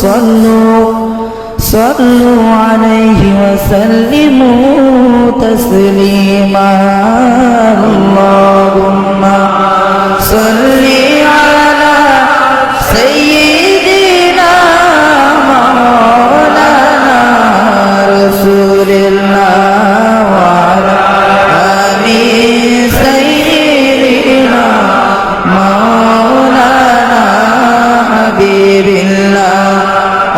صلوا صلوا عليه وسلموا تسليما اللهم صل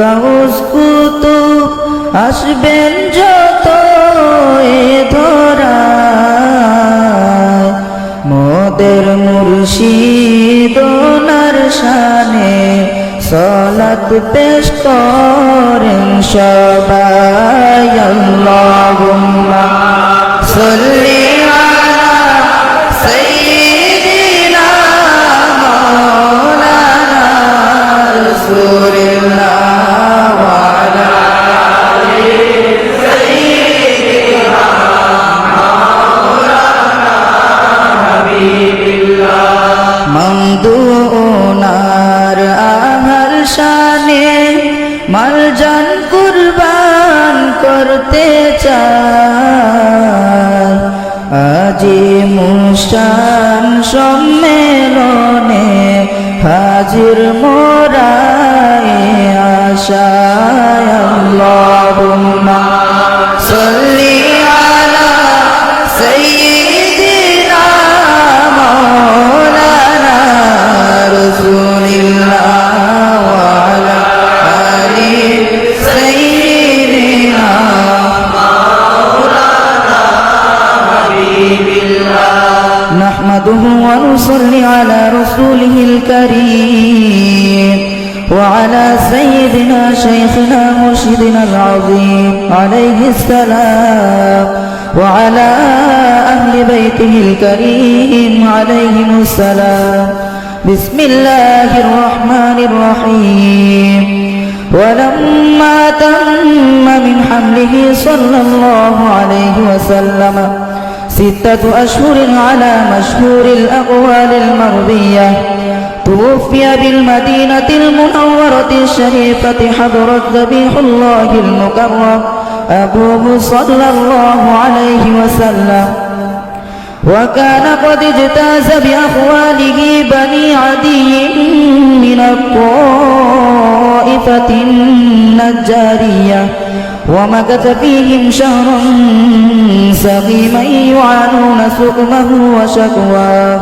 Gauss Qutub আসবেন যত এ ধরায়। মোদের মুর্শিদ ওনার শানে সলাত পেশ করেন সবাই। আল্লাহুম্মা সাল্লি চায় আজি মুসান সম্মেলনে হাজির মোরা আশায় আল্লাহুম্মা। نحمده ونصلي على رسوله الكريم وعلى سيدنا شيخنا مرشدنا العظيم عليه السلام وعلى أهل بيته الكريم عليهم السلام. بسم الله الرحمن الرحيم. ولما تم من حمله صلى الله عليه وسلم ستة أشهر على مشهور الأقوال المرضية توفي بالمدينة المنورة الشريفة حضرت ذبيح الله المكرم أبوه صلى الله عليه وسلم. وكان قد اجتاز بأخواله بني عدي من الطائفة النجارية. ومكث فيهم شهرا سقيما يعانون سقمه وشكواه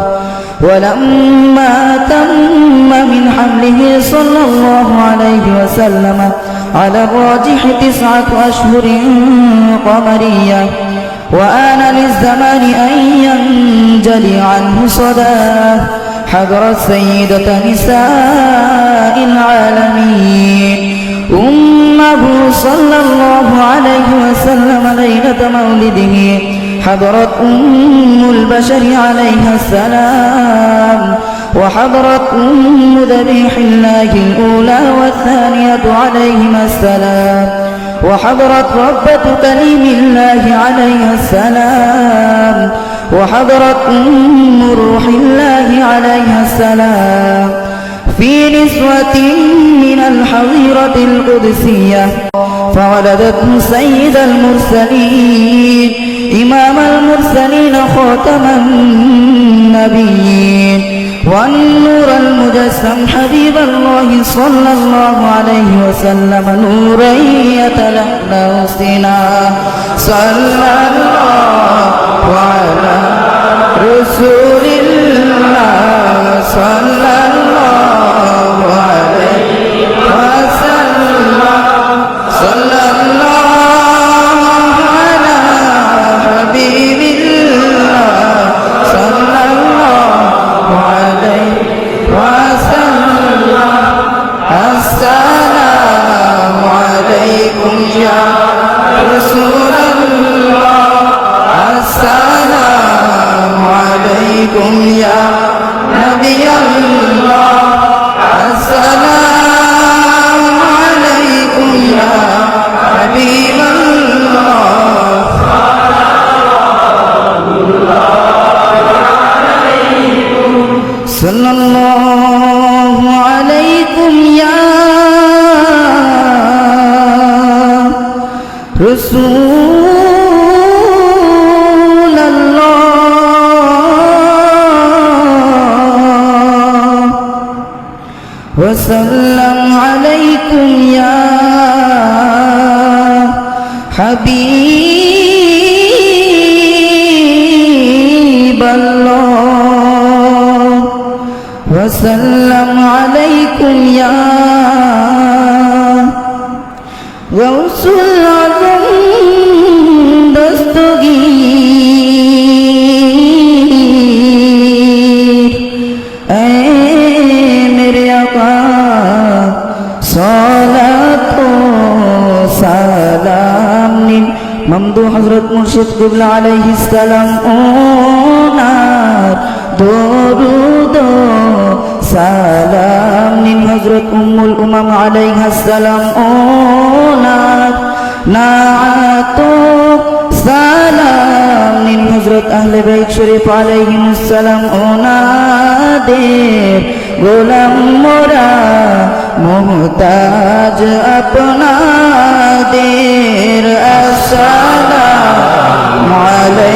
ولما تم من حمله صلى الله عليه وسلم على الراجح تسعة أشهر قمرية وآن للزمان أن ينجلي عنه صداه حضرت سيدة نساء العالمين. أمه صلى الله عليه وسلم ليلة مولده حضرت أم البشر عليها السلام وحضرت أم ذبيح الله الأولى والثانية عليهما السلام وحضرت ربة كليم الله عليها السلام وحضرت أم روح الله عليها السلام. في نسوة من الحظيرة القدسية فولدته سيد المرسلين إمام المرسلين خاتم النبيين والنور المجسم حبيب الله صلى الله عليه وسلم نورا يتلألأ سنا صلى الله على رسول الله وسلم عليكم يا حبيب الله وسلم عليكم يا غوث العظم সালাম নিন। মমদু হযরত মুর্শিদ কিবলা আলাইহিস সালাম। ওনার দরুদ সালাম নিন। হযরত উম্মুল উমাম আলাইহাস সালাম। ওনার নাআত সালাম নিন। হযরত আহলে বাইত শরীফ আলাইহিমুস সালাম। ওনাদের গোলাম মোরা মোহতাজ আপনাদের আসসালামু আলাইকুম। ইয়া